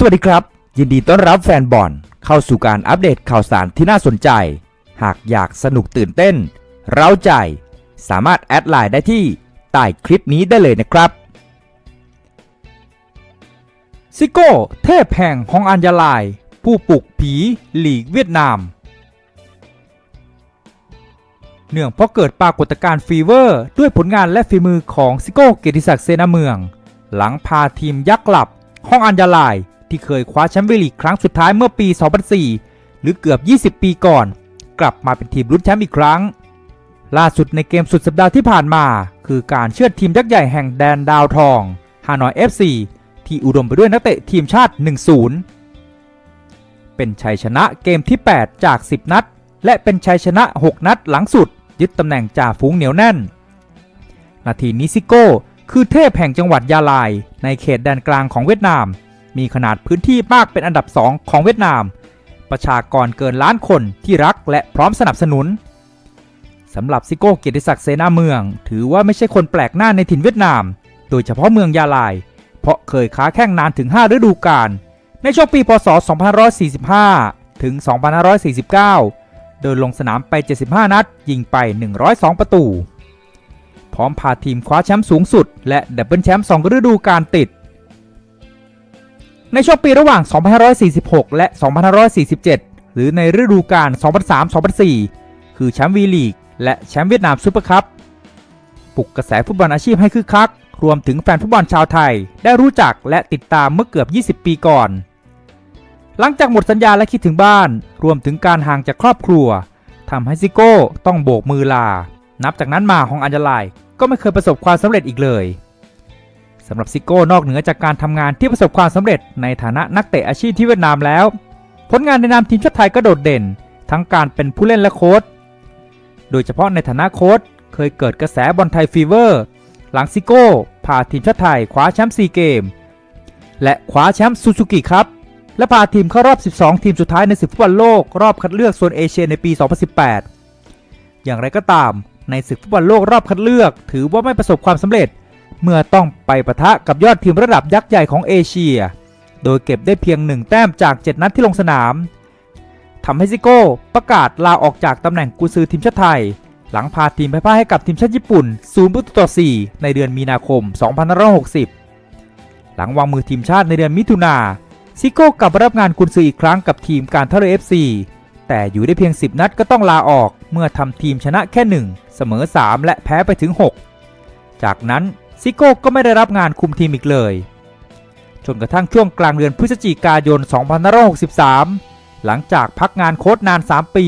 สวัสดีครับ ยินดีต้อนรับแฟนบอลเข้าสู่การอัปเดตข่าวสารที่น่าสนใจ หากอยากสนุกตื่นเต้น เร้าใจ สามารถแอดไลน์ได้ที่ใต้คลิปนี้ได้เลยนะครับซิโก้เทพแห่งฮองอัญญาลาย ผู้ปลุกผีหลีกเวียดนาม เนื่องเพราะเกิดปรากฏการณ์ฟีเวอร์ ด้วยผลงานและฝีมือของซิโก้เกียรติศักดิ์เซนาเมือง หลังพาทีมยักษ์หลับฮองอัญญาลาย ที่เคยคว้าแชมป์วีลีกครั้งสุดท้ายเมื่อปี 2004 หรือเกือบ 20 ปีก่อน กลับมาเป็นทีมลุ้นแชมป์อีกครั้ง ล่าสุดในเกมสุดสัปดาห์ที่ผ่านมา คือการเชือดทีมยักษ์ใหญ่แห่งแดนดาวทองฮานอย FC ที่อุดมไปด้วยนักเตะทีมชาติ 1-0 เป็นชัยชนะเกมที่ 8 จาก 10 นัด และเป็นชัยชนะ 6 นัดหลังสุด ยึดตำแหน่งจ่าฝูงเหนียวแน่น นาทีนิซิโก้ คือเทพแห่งจังหวัดยาลาย ในเขตแดนกลางของเวียดนาม มีขนาดพื้นที่มากเป็นอันดับ2ของเวียดนาม ประชากรเกินล้านคนที่รักและพร้อมสนับสนุนสำหรับซิโก้เกียรติศักดิ์เสนาเมือง ถือว่าไม่ใช่คนแปลกหน้าในถิ่นเวียดนาม โดยเฉพาะเมืองยาลาย เพราะเคยค้าแข่งนานถึง 5 ฤดูกาลในช่วงปีพศ 2545 ถึง 2549 โดยลงสนามไป 75 นัด ยิงไป 102 ประตู พร้อมพาทีมคว้าแชมป์สูงสุด และดับเบิลแชมป์2ฤดูกาลติด ในช่วงปีระหว่าง 2546 และ 2547 หรือในฤดูกาล 2003-2004 คือแชมป์วีลีก และแชมป์เวียดนามซูเปอร์คัพปลุกกระแสฟุตบอลอาชีพให้คึกคัก รวมถึงแฟนฟุตบอลชาวไทย ได้รู้จักและติดตามเมื่อเกือบ 20 ปีก่อน หลังจากหมดสัญญาและคิดถึงบ้าน รวมถึงการห่างจากครอบครัวทำให้ซิโก้ต้องโบกมือลา นับจากนั้นมาฮองอัญญาลายก็ไม่เคยประสบความสำเร็จอีกเลย สำหรับซิโก้นอกเหนือจากการทำงานที่ประสบความสำเร็จในฐานะนักเตะอาชีพที่เวียดนามแล้ว ผลงานในนามทีมชาติไทยก็โดดเด่น ทั้งการเป็นผู้เล่นและโค้ชโดยเฉพาะในฐานะโค้ชเคยเกิดกระแสบอลไทยฟีเวอร์ หลังซิโก้พาทีมชาติไทยคว้าแชมป์ซีเกม และคว้าแชมป์ซูซูกิครับ และพาทีมเข้ารอบ 12 ทีมสุดท้ายในศึกฟุตบอลโลกรอบคัดเลือกโซนเอเชียในปี 2018 อย่างไรก็ตาม ในศึกฟุตบอลโลกรอบคัดเลือก ถือว่าไม่ประสบความสำเร็จ เมื่อต้องไปปะทะกับยอดทีมระดับยักษ์ใหญ่ของเอเชีย โดยเก็บได้เพียง 1 แต้มจาก 7 นัดที่ลงสนามทำให้ซิโก้ประกาศลาออกจากตำแหน่งกุซือทีมชาติไทย หลังพาทีมไปพ่ายให้กับทีมชาติญี่ปุ่น0ประตูต่อ 4 ในเดือนมีนาคม 2560 หลังวางมือทีมชาติในเดือนมิถุนาซิโก้กลับรับงานกุนซืออีกครั้งกับทีมการท่าเรือ FC แต่อยู่ได้เพียง 10 นัดก็ต้องลาออก เมื่อทำทีมชนะแค่ 1 เสมอ 3 และแพ้ไปถึง 6 จากนั้น ซิโก้ก็ไม่ได้รับงานคุมทีมอีกเลย จนกระทั่งช่วงกลางเดือนพฤศจิกายน 2563 หลังจากพักงานโค้ชนาน 3 ปี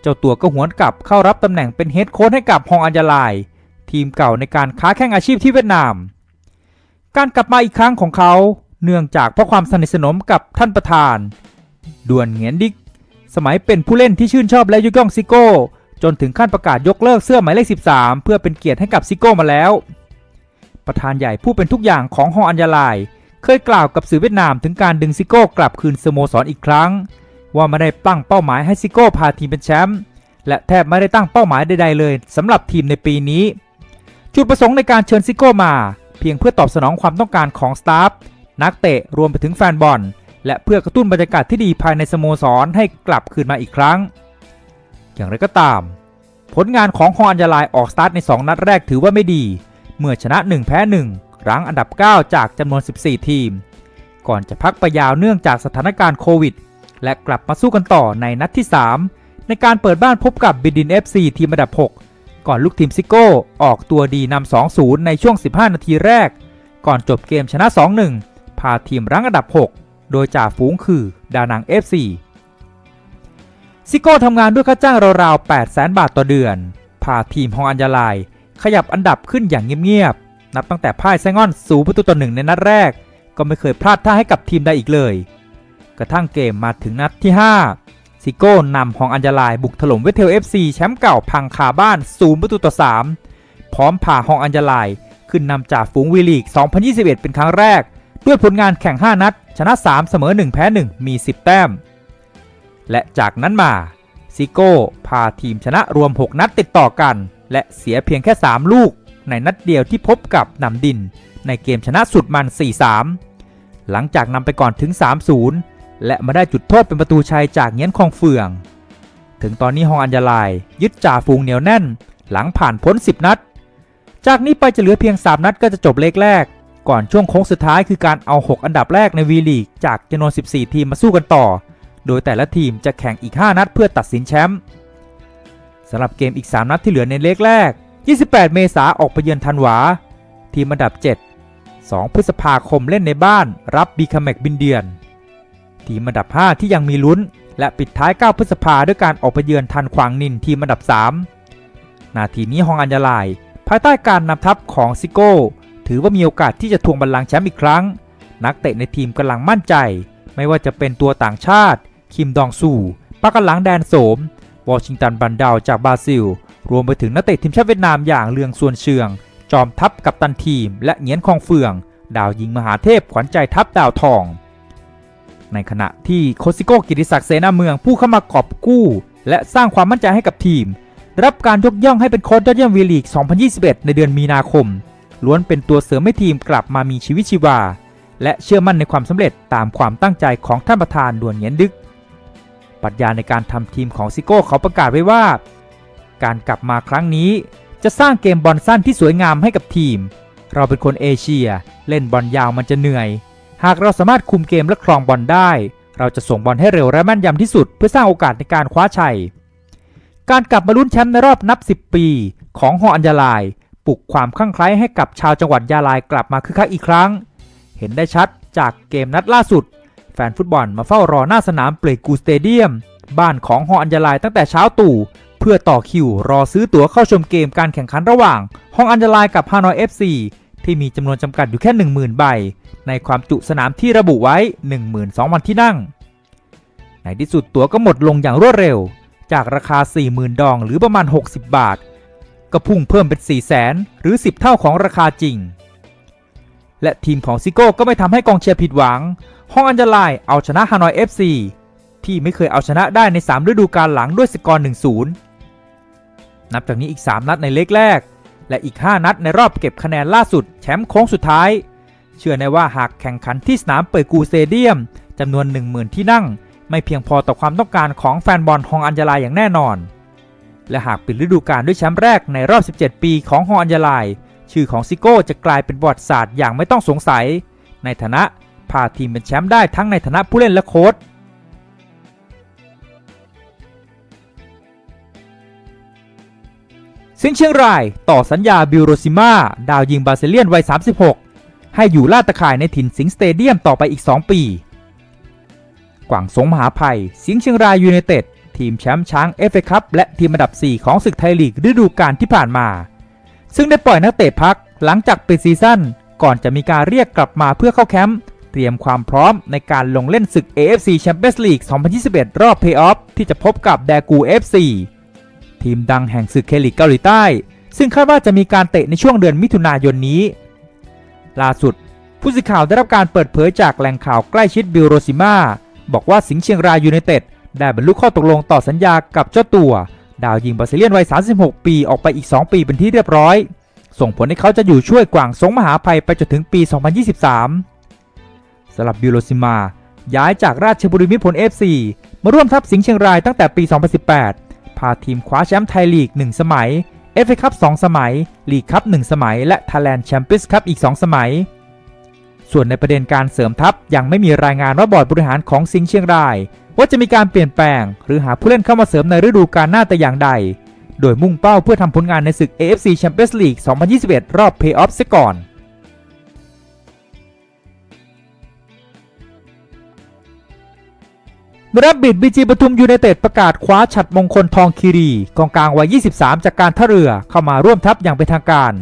เจ้าตัวก็หวนกลับเข้ารับตำแหน่งเป็นเฮดโค้ชให้กับฮองอัญญาลาย ทีมเก่าในการค้าแข่งอาชีพที่เวียดนาม การกลับมาอีกครั้งของเขาเนื่องจากเพราะความสนิทสนมกับท่านประธานด่วนเหงียนดิก สมัยเป็นผู้เล่นที่ชื่นชอบและยกย่องซิโก้ จนถึงขั้นประกาศยกเลิกเสื้อหมายเลข 13 เพื่อเป็นเกียรติให้กับซิโก้มาแล้ว ประธานใหญ่ผู้เป็นทุกอย่างของฮองอัญญาลาย เคยกล่าวกับสื่อเวียดนามถึงการดึงซิโก้กลับคืนสโมสรออีกครั้ง ว่าไม่ได้ตั้งเป้าหมายให้ซิโก้พาทีมเป็นแชมป์และแทบไม่ได้ตั้งเป้าหมายใดๆเลยสำหรับทีมในปีนี้ จุดประสงค์ในการเชิญซิโก้มา เพียงเพื่อตอบสนองความต้องการของสตาฟนักเตะรวมไปถึงแฟนบอลและเพื่อกระตุ้นบรรยากาศที่ดีภายในสโมสรให้กลับคืนมาอีกครั้ง อย่างไรก็ตาม ผลงานของฮองอัญญาลายออกสตาร์ทใน 2 นัดแรกถือว่าไม่ดี เมื่อชนะ 1 แพ้ 1 รั้งอันดับ 9 จากจำนวน 14 ทีม ก่อนจะพักไปยาวเนื่องจากสถานการณ์โควิด และกลับมาสู้กันต่อในนัดที่ 3 ในการเปิดบ้านพบกับบิดิน FC ทีมอันดับ 6 ก่อนลูกทีมซิโก้ ออกตัวดีนำ 2-0 ในช่วง 15 นาทีแรก ก่อนจบเกมชนะ 2-1 พาทีมรั้งอันดับ 6 โดยจ่าฝูงคือดานัง FC ซิโก้ทำงานด้วยค่าจ้างราวๆ800,000 บาทต่อเดือน พาทีมฮองอัญญาลาย ขยับอันดับขึ้นอย่างเงียบๆ นับตั้งแต่พ่ายไซงอนสูประตูต่อหนึ่งในนัดแรก ก็ไม่เคยพลาดท่าให้กับทีมใดอีกเลย กระทั่งเกมมาถึงนัดที่ 5 ซิโก้นำฮองอัญญาลายบุกถล่มเวทเทล FC แชมป์เก่าพังคาบ้านศูนย์ประตูต่อ 3 พร้อมพาฮองอัญญาลายขึ้นนำจากฝูงวีลีก 2021 เป็นครั้งแรก ด้วยผลงานแข่ง 5 นัด ชนะ 3 เสมอ 1 แพ้ 1 มี 10 แต้ม และจากนั้นมาซิโก้พาทีมชนะรวม 6 นัดติดต่อกัน และเสียเพียงแค่ 3 ลูก ในนัดเดียวที่พบกับนำดิน ในเกมชนะสุดมัน 4-3 หลังจากนำไปก่อนถึง 3-0 และมาได้จุดโทษเป็นประตูชัยจากเงี้ยนคองเฟือง ถึงตอนนี้ฮองอัญญาลาย ยึดจ่าฝูงเหนียวแน่น หลังผ่านพ้น 10 นัด จากนี้ไปจะเหลือเพียง 3 นัดก็จะจบเลขแรก ก่อนช่วงโค้งสุดท้ายคือการเอา 6 อันดับแรกในวีลีกจากจำนวน 14 ทีมมาสู้กันต่อ โดยแต่ละทีมจะแข่งอีก 5 นัดเพื่อตัดสินแชมป์ สำหรับเกมอีก 3 นัดที่เหลือในเลขแรก 28 เมษาออกไปเยือนธันวา ทีมอันดับ 7 2 พฤษภาคมเล่นในบ้าน รับบีคาเมกบินเดียน ทีมอันดับ 5 ที่ยังมีลุ้น และปิดท้าย 9 พฤษภาด้วยการออกไปเยือนทันขวางนินทีมอันดับ 3 นาทีนี้ฮองอัญญาลาย ภายใต้การนำทัพของซิโก้ ถือว่ามีโอกาสที่จะทวงบัลลังก์แชมป์อีกครั้ง นักเตะในทีมกำลังมั่นใจ ไม่ว่าจะเป็นตัวต่างชาติ คิมดองซูปักกันหลังแดนโสม วอชิงตันบันดาวจากบราซิล รวมไปถึงนักเตะทีมชาติเวียดนามอย่างเลืองส่วนเชือง จอมทัพกับตันทีม และเงียนคองเฟือง ดาวยิงมหาเทพขวัญใจทัพดาวทอง ในขณะที่โคซิโก้กิติศักดิ์เสนาเมืองผู้เข้ามากอบกู้ และสร้างความมั่นใจให้กับทีม รับการยกย่องให้เป็นโค้ชยอดเยี่ยมวีลีก 2021 ในเดือนมีนาคม ล้วนเป็นตัวเสริมให้ทีมกลับมามีชีวิตชีวา และเชื่อมั่นในความสำเร็จตามความตั้งใจของท่านประธานด่วนเหงียนดึก ปรัชญาในการทำทีมของซิโก้เขาประกาศไว้ว่า การกลับมาครั้งนี้จะสร้างเกมบอลสั้นที่สวยงามให้กับทีม เราเป็นคนเอเชีย เล่นบอลยาวมันจะเหนื่อย หากเราสามารถคุมเกมและครองบอลได้ เราจะส่งบอลให้เร็วและแม่นยำที่สุด เพื่อสร้างโอกาสในการคว้าชัย การกลับมาลุ้นแชมป์ในรอบนับ 10 ปี ของฮออัญญาลายปลุกความคลั่งไคล้ให้กับชาวจังหวัดยาลายกลับมาคึกคักอีกครั้ง เห็นได้ชัดจากเกมนัดล่าสุด ฟนฟุตบอลมาเฝ้ารอหน้าสนามเปลกูสเตเดียม บ้านของฮออัญญาลายตั้งแต่เช้าตู่ เพื่อต่อคิวรอซื้อตั๋วเข้าชมเกมการแข่งขันระหว่างฮองอัญญาลายกับฮานอย FC ที่มีจำนวนจำกัดอยู่แค่ 10,000 ใบ ในความจุสนามที่ระบุไว้ 12,000 ที่นั่ง ในที่สุดตั๋วก็หมดลงอย่างรวดเร็ว จากราคา 40,000 ดองหรือประมาณ 60 บาท ก็พุ่งเพิ่มเป็น 400,000 หรือ 10 เท่าของราคาจริง และทีมของซิโก้ก็ไม่ทำให้กองเชียร์ผิดหวัง ห้องอันจลายเอาชนะฮานอย FC ที่ไม่เคยเอาชนะได้ใน 3 ฤดูกาลหลังด้วยสกอร์ 1-0 นับจากนี้อีก 3 นัดในเล็กแรก และอีก 5 นัดในรอบเก็บคะแนนล่าสุดแชมป์โค้งสุดท้าย เชื่อแน่ว่าหากแข่งขันที่สนามเปิดกูเตเดียมจำนวน 10,000 ที่นั่ง ไม่เพียงพอต่อความต้องการของแฟนบอลฮองอัญญาลายอย่างแน่นอน และหากปิดฤดูกาลด้วยแชมป์แรกในรอบ 17 ปีของฮองอัญญาลาย ชื่อของซิโก้จะกลายเป็นประวัติศาสตร์อย่างไม่ต้องสงสัย ในฐานะพาทีมเป็นแชมป์ได้ทั้งในฐานะผู้เล่นและโค้ชซิงเชียงรายต่อสัญญาบิโรซิมาดาวยิงบราซิเลียนวัย 36 ให้อยู่ลาดตะข่ายในถิ่นสิงสเตเดียมต่อไปอีก 2 ปี กวางสงมหาภัย สิงเชียงรายยูไนเต็ด ทีมแชมป์ช้างเอฟเอคัพและทีมอันดับ 4 ของศึกไทยลีกฤดูกาลที่ผ่านมา ซึ่งได้ปล่อยนักเตะพักหลังจากปิดซีซั่นก่อนจะมีการเรียกกลับมาเพื่อเข้าแคมป์เตรียมความพร้อมในการลงเล่นศึก AFC Champions League 2021 รอบเพย์ออฟที่จะพบกับแดกู FC ทีมดังแห่งศึกเคลิกเกาหลีใต้ ซึ่งคาดว่าจะมีการเตะในช่วงเดือนมิถุนายนนี้ ล่าสุด ผู้สื่อข่าวได้รับการเปิดเผยจากแหล่งข่าวใกล้ชิดบิลโรซิมาบอกว่าสิงห์เชียงรายยูไนเต็ดได้บรรลุข้อตกลงต่อสัญญากับเจ้าตัว ดาวยิงบราซิเลียนวัย 36 ปีออกไปอีก 2 ปีเป็นที่เรียบร้อย ส่งผลให้เขาจะอยู่ช่วยกวางสงมหาภัยไปจนถึงปี 2023 สำหรับบิลโรซิมา ย้ายจากราชบุรีมิตรผล FC มาร่วมทัพสิงห์เชียงรายตั้งแต่ปี 2018 พาทีมคว้าแชมป์ไทยลีก 1 สมัย FA คัพ2สมัย ลีกคัพ1สมัย และ Thailand Champions Cup อีก 2 สมัย ส่วนในประเด็นการเสริมทัพยังไม่มีรายงานว่าบอร์ดบริหารของสิงห์เชียงราย ว่าจะมีการเปลี่ยนแปลง หรือหาผู้เล่นเข้ามาเสริมในฤดูกาลหน้าแต่อย่างใด โดยมุ่งเป้าเพื่อทำผลงานในศึก AFC Champions League 2021 รอบเพย์ออฟเสียก่อนรับบิดบีจีปทุมยูไนเต็ดประกาศคว้าฉัดมงคลทองคีรีกองกลางวัย 23 จากการท่าเรือเข้ามาร่วมทัพอย่างเป็นทางการ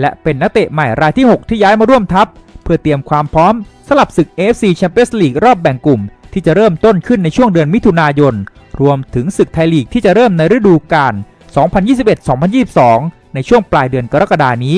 และเป็นนักเตะใหม่รายที่ 6 ที่ย้ายมาร่วมทัพ พื่อเตรียมความพร้อมสลับศึก AFC Champions League รอบแบ่งกลุ่ม ที่จะเริ่มต้นขึ้นในช่วงเดือนมิถุนายน รวมถึงศึกไทยลีกที่จะเริ่มในฤดูกาล 2021-2022 ในช่วงปลายเดือนกรกฎานี้